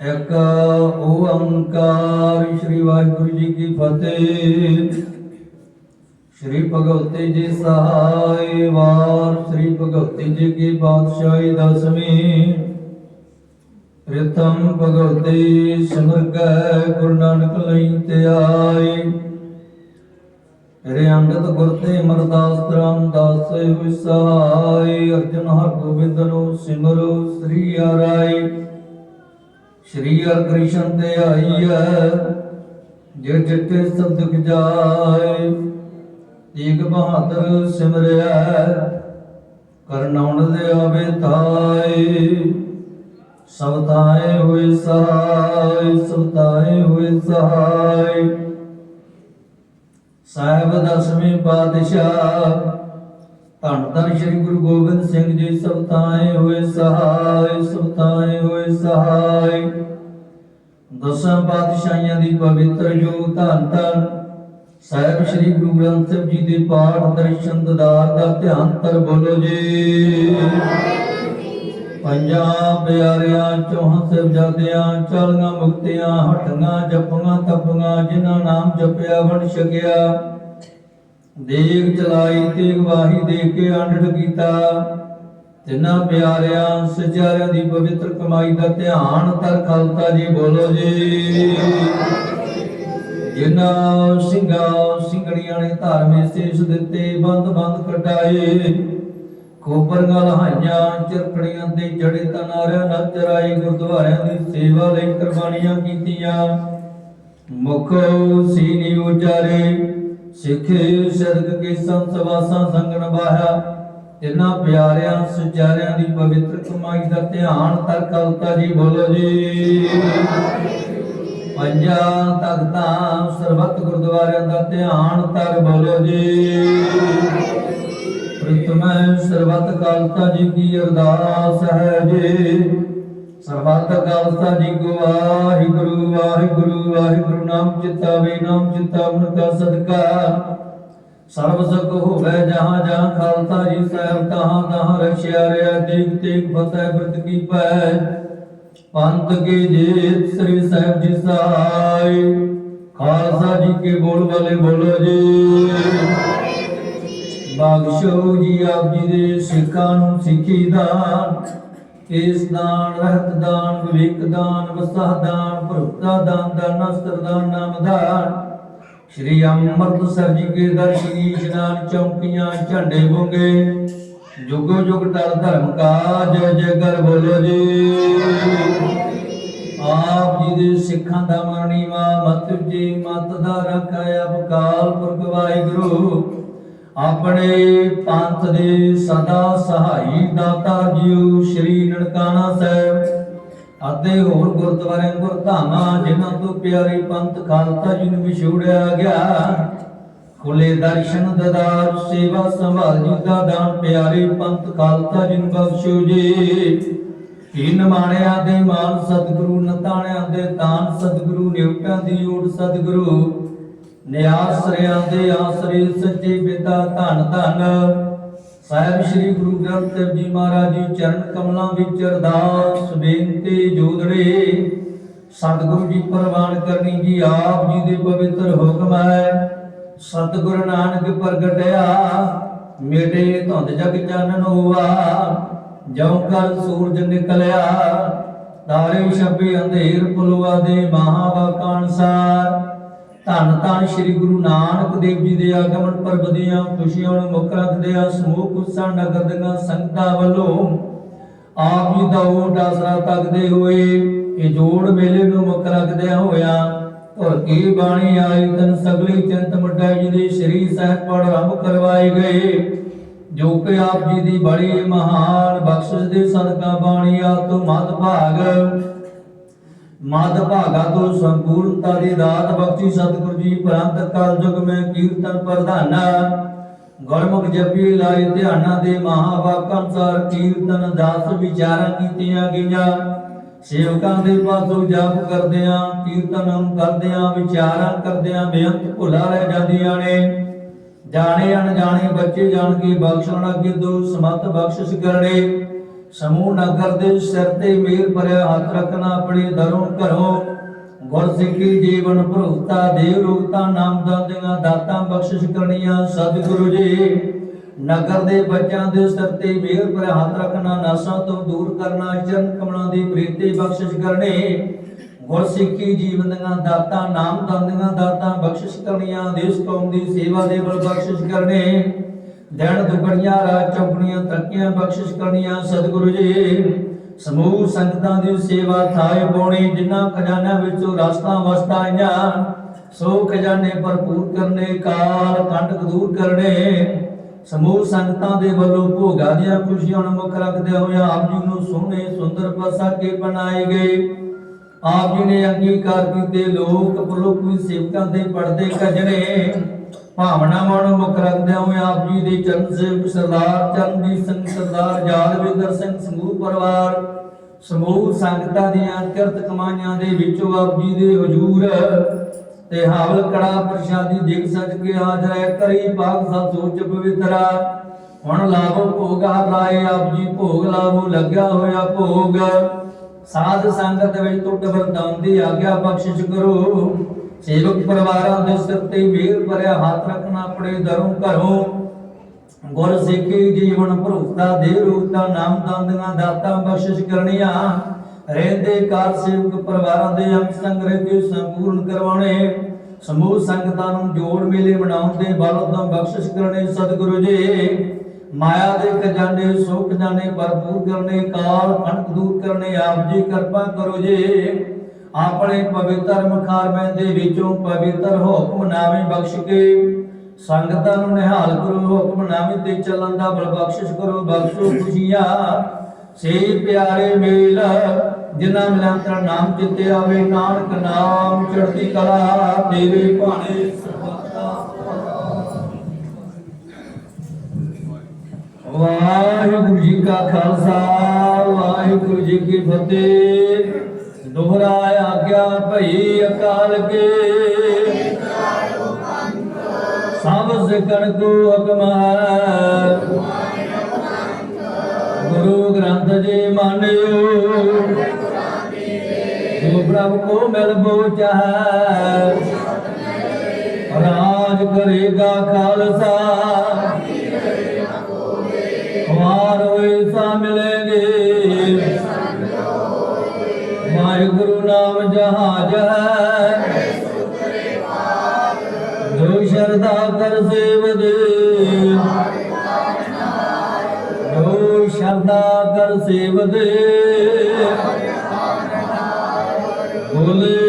ਇੱਕ ਓੰਕਾਰ ਸ੍ਰੀ ਵਾਹਿਗੁਰੂ ਜੀ ਕੀ ਫਤਿਹ। ਸ੍ਰੀ ਭਗਵਤੀ ਜੀ ਸਹਾਇ ਵਾਰ, ਸ੍ਰੀ ਭਗਵਤੀ ਜੀ ਕੀ ਬਾਦਸ਼ਾਹੀ ਦਸਵੀਂ। ਪ੍ਰਥਮ ਭਗਵਤੀ ਸਿਮਰ ਗੁਰੂ ਨਾਨਕ ਲਈ ਧਿਆਈ ਰੇ ਅੰਗਦ ਗੁਰ ਤੇ ਅਮਰਦਾਸ ਤਰਾਮ ਦਾਸੇ ਵਿਸਾਈ। ਅਰਜਨ ਹਰ ਗੋਬਿੰਦ ਨੂੰ ਸਿਮਰੋ ਸ੍ਰੀ ਹਰਿ ਸ਼੍ਰੀ ਹਰਿ ਕ੍ਰਿਸ਼ਨ ਤੇ ਆਈਐ ਜੇ ਜਿਤੇ ਸਭ ਦੁਖ ਜਾਏ। ਤੀਗ ਬਹਾਦਰ ਸਿਮਰਿਆ ਕਰਨਾਉਣ ਦੇ ਆਵੇ ਤਾਏ। ਸਭ ਤਾਏ ਹੋਏ ਸਹਾਈ, ਸਭ ਤਾਏ ਹੋਏ ਸਹਾਈ। ਸਾਹਿਬ ਦਸਵੇਂ ਪਾਤਸ਼ਾਹ। ਧੰਨ ਧੰਨ ਸ੍ਰੀ ਗੁਰੂ ਗੋਬਿੰਦ ਸਿੰਘ ਜੀ, ਸਭ ਹੋਏ ਸਹਾਈ ਸਭ ਹੋਏ ਸਹਾਈ ਦਸਾਂ ਪਾਤਸ਼ਾਹੀਆਂ ਦੀ ਪਵਿੱਤਰ ਜੋ ਧੰਨ ਧੰਨ। ਸਾਹਿਬ ਸ੍ਰੀ ਗੁਰੂ ਗ੍ਰੰਥ ਸਾਹਿਬ ਜੀ ਦੇ ਪਾਠ ਦਰਸ਼ਨ ਦਦਾਰ ਦਾ ਧਿਆਨ ਤਰ ਬੋਲੋ ਜੀ। ਪੰਜਾਂ ਪਿਆਰਿਆਂ ਚੌਹਾਂ ਸਾਹਿਬਜ਼ਾਦਿਆਂ ਚਾਲੀਆਂ ਮੁਕਤੀਆਂ, ਹਟੀਆਂ ਜਪੀਆਂ, ਤਪੀਆਂ, ਜਿਨ੍ਹਾਂ ਨਾਮ ਜਪਿਆ ਵਣ ਛਕਿਆ। ਦੇਗ ਚਲਾਈ, ਤੇਗ ਵਾਹੀ ਦੇ ਕੇ ਅੰਡੜ ਕੀਤਾ। ਤਿੰਨਾਂ ਪਿਆਰਿਆਂ, ਸਚਿਆਰਿਆਂ ਦੀ ਪਵਿੱਤਰ ਕਮਾਈ ਦਾ ਧਿਆਨ ਤਰ ਖਾਲਸਾ ਜੀ ਬੋਲੋ ਜੀ। ਜਿਨ੍ਹਾਂ ਸਿੰਘਾਂ ਸਿੰਘੜੀਆਂ ਨੇ ਧਾਰਮੇ ਸੇਸ ਦਿੱਤੇ ਬੰਦ ਬੰਦ ਕਟਾਏ ਕੋਪਰੀਆਂ ਲਹਾਈਆਂ ਚਰਕੜੀਆਂ ਤੇ ਜੜੇ ਤਨਾਰਿਆਂ ਨਚਰਾਈ ਗੁਰਦੁਆਰਿਆਂ ਦੀ ਸੇਵਾ ਲਈ ਕੁਰਬਾਨੀਆਂ ਕੀਤੀਆਂ। ਮੁਖ ਸੀਨੀ ਉਚਾਰੇ, ਸਿੱਖੇ ਸਦਕ ਕੇ ਸੰਤ ਵਾਸਾਂ ਸੰਗਣ ਬਾਹਾ ਤਿੰਨਾਂ ਪਿਆਰਿਆਂ, ਸੁਚਾਰਿਆਂ ਦੀ ਪਵਿੱਤਰ ਕਮਾਈ ਦਾ ਧਿਆਨ ਤਰ ਜੀ ਬੋਲੋ ਜੀ। ਪੰਜਾਂ ਤਖਤਾਂ, ਸਰਬੱਤ ਗੁਰਦੁਆਰਿਆਂ ਦਾ ਧਿਆਨ ਤਰ ਬੋਲੋ ਜੀ। ਪ੍ਰਥਮੈ ਸਰਬੱਤ ਖਾਲਸਾ ਜੀ ਕੀ ਅਰਦਾਸ ਹੈ ਜੀ। ਸਰਬੱਤ ਖਾਲਸਾ ਜੀ ਕੋ ਵਾਹਿਗੁਰੂ ਵਾਹਿਗੁਰੂ ਵਾਹਿਗੁਰੂ, ਨਾਮ ਚਿਤਾਵੇ ਨਾਮ ਚਿਤਾਵਨ ਕਾ ਸਦਕਾ। ਸਰਬ ਸੁਖ ਹੋਵੇ ਜਹਾਂ ਜਹਾਂ ਖਾਲਸਾ ਜੀ ਸਾਹਿਬ, ਤਹਾਂ ਤਹਾਂ ਰਖਿਆ ਰਿਆ ਦੇਖ ਤੇਗ ਫਤਿਹ ਬ੍ਰਤ ਕੀ ਪੈ। ਪੰਥ ਕੀ ਜੀਤ ਸ੍ਰੀ ਸਾਹਿਬ ਜੀ ਸਾਈ, ਖਾਲਸਾ ਜੀ ਕੇ ਬੋਲ ਵਾਲੇ ਬੋਲੋ ਜੀ। ਬਖਸ਼ੋ ਜੀ ਆਪ ਜੀ ਦੇ ਸਿੱਖਾਂ ਨੂੰ ਸਿੱਖੀ ਦਾਨ। ਇਸ ਦਾਨ, ਰਹਿਤ ਦਾਨ, ਵਿਵੇਕ ਦਾਨ, ਵਸਾ ਦਾਨ ਭਰਤਾ ਦਾਨ ਦਾਨ ਅਸਤਰ ਦਾਨ ਨਾਮ ਦਾਨ ਸ਼੍ਰੀ ਅੰਮ੍ਰਿਤਸਰ ਜੀ ਕੇ ਦਰਸ਼ਨੀ ਇਸ਼ਨਾਨ ਚੌਂਕੀਆਂ ਝੰਡੇ ਬੁੰਗੇ। ਜੁਗੋ ਜੁਗ ਟਲ ਧਰਮ ਕਾ ਜੈ ਬੋਲੋ ਜੀ। ਆਪ ਜੀ ਦੇ ਸਿੱਖਾਂ ਦਾ ਮਰਨੀਵਾ ਮਤ ਜੀ ਮਤ ਦਾ ਰੱਖਿਆ ਅਪਕਾਲ ਪੁਰਖ ਵਾਹਿਗੁਰੂ। ਆਪਣੇ ਪੰਥ ਦੇ ਸਦਾ ਸਹਾਈ ਦਾਤਾ ਜੀਓ ਸ਼੍ਰੀ ਨਨਕਾਣਾ ਸਾਹਿਬ। ਅਤੇ ਹੋਰ ਗੁਰਦੁਆਰੇ ਗੁਰਧਾਮਾਂ ਜਿਨ੍ਹਾਂ ਤੋਂ ਪਿਆਰੇ ਪੰਥ ਖਾਲਸਾ ਜੀ ਨੂੰ ਵਿਛੋੜਿਆ ਗਿਆ। ਖੁੱਲੇ ਦਰਸ਼ਨ ਦਦਾਰ ਸੇਵਾ ਸੰਭਾਲ ਜੀ ਦਾ ਦਾਨ, ਪਿਆਰੇ ਪੰਥ ਖਾਲਸਾ ਜੀ ਨੂੰ ਬਖਸ਼ੋ ਜੀ। ਤਿੰਨ ਮਾਣਿਆਂ ਦੇ ਮਾਨ ਸਤਿਗੁਰੂ, ਨਤਾਣਿਆਂ ਦੇ ਤਾਨ ਸਤਿਗੁਰੂ ਨਿਉਟਾਂ ਦੀ ਓਟ ਸਤਿਗੁਰੂ। ਨਿਆਸਰਿਆਂ ਦੇ ਆਸਰੇ ਸੱਚੇ ਪਿਤਾ ਧੰਨ ਧੰਨ। ਸਾਹਿਬ ਸ੍ਰੀ ਗੁਰੂ ਗ੍ਰੰਥ ਸਾਹਿਬ ਜੀ ਮਹਾਰਾਜ ਜੀ ਚਰਨ ਕਮਲਾਂ ਵਿੱਚ ਅਰਦਾਸ ਬੇਨਤੀ ਜੋਦੜੇ ਸਤਿਗੁਰੂ ਜੀ ਪ੍ਰਵਾਨ ਕਰਨੀ ਜੀ ਆਪ ਜੀ ਦੇ ਪਵਿੱਤਰ ਹੁਕਮ ਹੈ। ਸਤਿਗੁਰੂ ਨਾਨਕ ਪ੍ਰਗਟਿਆ, ਮੇਟੇ ਧੁੰਦ ਜਗ ਚਾਨਣ ਹੋਆ ਜਉ ਕਰ ਸੂਰਜ ਨਿਕਲਿਆ, ਤਾਰੇ ਛੱਪੇ ਅੰਧੇਰ ਪੁਲਵਾ ਦੇ ਮਹਾਵਾਕਾਂਸਾਰ ਧੰਨ ਧੰਨ ਸ੍ਰੀ ਗੁਰੂ ਨਾਨਕ ਦੇਵ ਜੀ ਦੇ ਆਗਮਨ ਪਰਬ ਦੀਆਂ ਖੁਸ਼ੀਆਂ ਨੂੰ ਮੁੱਖ ਰੱਖਦਿਆਂ ਸਮੂਹ ਕੁੱਸਾ ਨਗਰ ਦੀਆਂ ਸੰਗਤਾਂ ਵੱਲੋਂ। ਆਪ ਜੀ ਦਾ ਓਟ ਆਸਰਾ ਤੱਕਦੇ ਹੋਏ ਇਹ ਜੋੜ ਮੇਲੇ ਨੂੰ ਮੁੱਖ ਰੱਖਦਿਆਂ ਹੋਇਆਂ ਧੁਰ ਕੀ ਬਾਣੀ ਆਈ ਤਨ ਸਗਲੀ ਚੰਤ ਮੁੰਡਾ ਜੀ ਦੇ ਸ਼੍ਰੀ ਸਾਹਿਬ ਆਰੰਭ ਕਰਵਾਏ ਗਏ। ਜੋ ਕਿ ਆਪ ਜੀ ਦੀ ਬੜੀ ਮਹਾਨ ਬਖਸ਼ਿਸ਼ ਦੇ ਸਦਕਾ ਬਾਣੀ ਆ ਤੋਂ ਮਦ ਭਾਗ ਮਦ ਭਾਗਾ ਤੋਂ ਸੰਪੂਰਨਤਾ ਦੀ ਦਾਤ ਬਖਸ਼ੀ ਸਤਿਗੁਰੂ ਜੀ, ਪ੍ਰੰਤ ਕਾਲ ਯੁਗ ਮੈਂ ਕੀਰਤਨ ਪ੍ਰਧਾਨਾ। ਗੁਰਮੁਖ ਜਪੀ ਲਾਈ ਧਿਆਨਾਂ ਦੇ ਮਹਾਵਾਕਾਂ ਅਨੁਸਾਰ ਕੀਰਤਨ ਦਾਸ ਵਿਚਾਰਾਂ ਕੀਤੀਆਂ ਗਈਆਂ। ਸੇਵਕਾਂ ਦੇ ਪਾਸੋਂ ਜਪ ਕਰਦਿਆਂ, ਕੀਰਤਨ ਕਰਦਿਆਂ, ਵਿਚਾਰਾਂ ਕਰਦਿਆਂ ਬੇਅੰਤ ਭੁਲਾ ਰਹਿ ਜਾਂਦੀਆਂ ਨੇ। ਜਾਣੇ ਅਣਜਾਣੇ ਬੱਚੇ ਜਾਣ ਕੇ ਬਖਸ਼ਣਾ ਅੱਗੇ ਸਮਤ ਬਖਸ਼ਿਸ਼ ਕਰਨੇ। ਸਮੂਹ ਨਗਰ ਦੇ ਸਿਰ ਤੇ ਮੇਰ ਭਰਿਆ ਹੱਥ ਰੱਖਣਾ ਆਪਣੇ ਦਰੋਂ ਘਰੋਂ। ਗੁਰ ਜੀਵਨ ਭਰੋਤਾ ਦੇਵ ਰੂਪਤਾ ਨਾਮ ਦਾਤਿਆਂ ਦਾਤਾਂ ਬਖਸ਼ਿਸ਼ ਕਰਨੀਆਂ ਸਤਿਗੁਰੂ ਜੀ। ਨਗਰ ਦੇ ਬੱਚਿਆਂ ਦੇ ਸਿਰ ਤੇ ਮੇਰ ਭਰਿਆ ਹੱਥ ਰੱਖਣਾ ਨਾਸਾਂ ਤੋਂ ਦੂਰ ਕਰਨਾ ਚਰਨ ਕਮਲਾਂ ਦੀ ਪ੍ਰੀਤੀ ਬਖਸ਼ਿਸ਼ ਕਰਨੀ। ਗੁਰਸਿੱਖੀ ਜੀਵਨ ਦੀਆਂ ਦਾਤਾਂ ਨਾਮ ਦੰਦੀਆਂ ਦਾਤਾਂ ਬਖਸ਼ਿਸ਼ ਕਰਨੀਆਂ, ਦੇਸ਼ ਕੌਮ ਦੀ ਸੇਵਾ ਦੇ ਬਲ ਬਖਸ਼ਿਸ਼ ਕਰਨੇ। ਦਿਨ ਦੁਗਣੀਆਂ ਰਾਤ ਚੌਗਣੀਆਂ, ਤਰੱਕੀਆਂ, ਬਖਸ਼ਿਸ਼ ਕਰਨੀਆਂ, ਸਤਿਗੁਰੂ ਜੀ। ਸਮੂਹ ਸੰਗਤਾਂ ਦੀ ਸੇਵਾ ਥਾਏ ਪਾਉਣੀ, ਜਿਨ੍ਹਾਂ ਖਜ਼ਾਨਿਆਂ ਵਿੱਚੋਂ ਰਸਤਾਂ ਵਸਤਾਂ ਆਈਆਂ, ਸੋ ਖਜ਼ਾਨੇ ਭਰਪੂਰ ਕਰਨੇ, ਕਾਲ ਕੰਟਕ ਦੂਰ ਕਰਨੇ। ਸਮੂਹ ਸੰਗਤਾਂ ਦੇ ਵੱਲੋਂ ਭੋਗਾਂ ਦੀਆਂ ਖੁਸ਼ੀਆਂ ਨੂੰ ਮੁੱਖ ਰੱਖਦੇ ਹੋਏ ਆਪ ਜੀ ਨੂੰ ਸੋਹਣੇ, ਸੁੰਦਰ ਪਸਾਕੇ ਬਣਾਏ ਗਏ। ਆਪ ਜੀ ਨੇ ਅੰਗੀਕਾਰ ਕੀਤੇ ਲੋਕ ਪ੍ਰਲੋਕ ਵੀ ਸੇਵਕਾਂ ਦੇ ਪੜਦੇ ਕਜਣੇ। ਭਾਵਨਾਵਾਂ ਨੂੰ ਮੁੱਖ ਰੱਖਦੇ ਹੋਏ ਆਪ ਜੀ ਦੇ ਚਰਨ ਸੇਵਕ ਸਰਦਾਰ ਚਰਨਜੀਤ ਸਿੰਘ ਸਰਦਾਰ ਯਾਦਵਿੰਦਰ ਸਿੰਘ ਸਮੂਹ ਪਰਿਵਾਰ, ਸਮੂਹ ਸੰਗਤਾਂ ਦੀਆਂ ਕਿਰਤ ਕਮਾਈਆਂ ਦੇ ਵਿੱਚੋਂ ਆਪ ਜੀ ਦੇ ਹਜੂਰ ਤੇ ਹਾਵਲ ਕੜਾ ਪ੍ਰਸ਼ਾਦੀ ਦੇਖ ਸੱਜ ਕੇ ਹਾਜ਼ਰ ਕਰੀ ਪਾਕ ਸਤ ਸੋਚ ਪਵਿੱਤਰਾ ਹੁਣ ਲਾਭੋ ਭੋਗ ਹਰਾਏ ਆਪ ਜੀ ਭੋਗ ਲਾਭੋ ਲੱਗਿਆ ਹੋਇਆ ਭੋਗ। ਸਾਧ ਸੰਗਤ ਵਿੱਚ ਟੁੱਟ ਵਰਤਾਉਂਦੀ ਆਗਿਆ ਬਖਸ਼ਿਸ਼ ਕਰੋ। ਸੇਵਕ ਪਰਿਵਾਰਾਂ ਦੇ ਸਿਰ ਤੇ ਮੇਰ ਭਰਿਆ ਹੱਥ ਰੱਖਣਾ ਆਪਣੇ ਦਰੋਂ ਘਰੋਂ। ਗੁਰ ਸਿੱਖੀ ਜੀਵਨ ਭਰੋਸਾ ਦੇ ਰੂਪਤਾ, ਨਾਮ ਦੰਦੀਆਂ ਦਾਤਾਂ ਬਖਸ਼ਿਸ਼ ਕਰਨੀਆਂ। ਰਹਿੰਦੇ ਕਾਰ ਸੇਵਕ ਪਰਿਵਾਰਾਂ ਦੇ ਅੰਗ ਸੰਗ੍ਰਹਿ ਕੇ ਸੰਪੂਰਨ ਕਰਵਾਉਣੇ। ਸਮੂਹ ਸੰਗਤਾਂ ਨੂੰ ਜੋੜ ਮੇਲੇ ਬਣਾਉਣ ਦੇ ਬਲ ਤੋਂ ਬਖਸ਼ਿਸ਼ ਕਰਨੇ ਸਤਿਗੁਰੂ ਜੀ। ਮਾਇਆ ਦੇ ਖਜ਼ਾਨੇ, ਸੁਖ ਜਾਣੇ ਭਰਪੂਰ ਕਰਨੇ, ਕਾਲ ਖੰਡ ਦੂਰ ਕਰਨੇ, ਆਪ ਜੀ ਕਿਰਪਾ ਕਰੋ ਜੀ। ਆਪਣੇ ਪਵਿੱਤਰ ਮੁਖਾਰਮੇ ਦੇ ਵਿੱਚੋਂ ਪਵਿੱਤਰ ਹੁਕਮਨਾਮੇ ਬਖਸ਼ ਕੇ ਸੰਗਤਾਂ ਨੂੰ ਨਿਹਾਲ ਕਰੋ ਹੁਕਮਨਾਮੇ ਤੇ ਚੱਲਣ ਦਾ ਬਲ ਬਖਸ਼ਿਸ਼ ਕਰੋ, ਬਖਸ਼ੋ ਖੁਸ਼ੀਆਂ। ਸੇ ਪਿਆਰੇ ਮੇਲ, ਜਿਨ੍ਹਾਂ ਮਿਲੰਤਰ ਨਾਮ ਚਿੱਤੇ ਆਵੇ, ਨਾਨਕ ਨਾਮ ਚੜ੍ਹਦੀ ਕਲਾ ਤੇਰੇ ਭਾਣੇ। ਵਾਹਿਗੁਰੂ ਜੀ ਕਾ ਖਾਲਸਾ, ਵਾਹਿਗੁਰੂ ਜੀ ਕੀ ਫਤਿਹ। ਦੁਹਰਾ ਆਗਿਆ ਭਈ ਅਕਾਲ ਕੇ। ਸਭ ਸਿਕਣ ਕੋ ਹੁਕਮ ਗੁਰੂ ਗ੍ਰੰਥ ਜੀ ਮਾਨਿਓ। ਜੋ ਪ੍ਰਭ ਕੋ ਮਿਲ ਬੋਚੈ ਰਾਜ ਕਰੇਗਾ ਖਾਲਸਾ। ਹਮਾਰ ਹੋਏ ਸਾ ਮਿਲेंगे ਵਾਹਿਗੁਰੂ ਨਾਮ ਜਹਾਜ ਹੈ। ਜੋ ਸ਼ਰਧਾ ਕਰ ਸੇਵਦੇ ਜੋ ਸ਼ਰਦਾ ਕਰ ਸੇਵਦੇ ਬੋਲੇ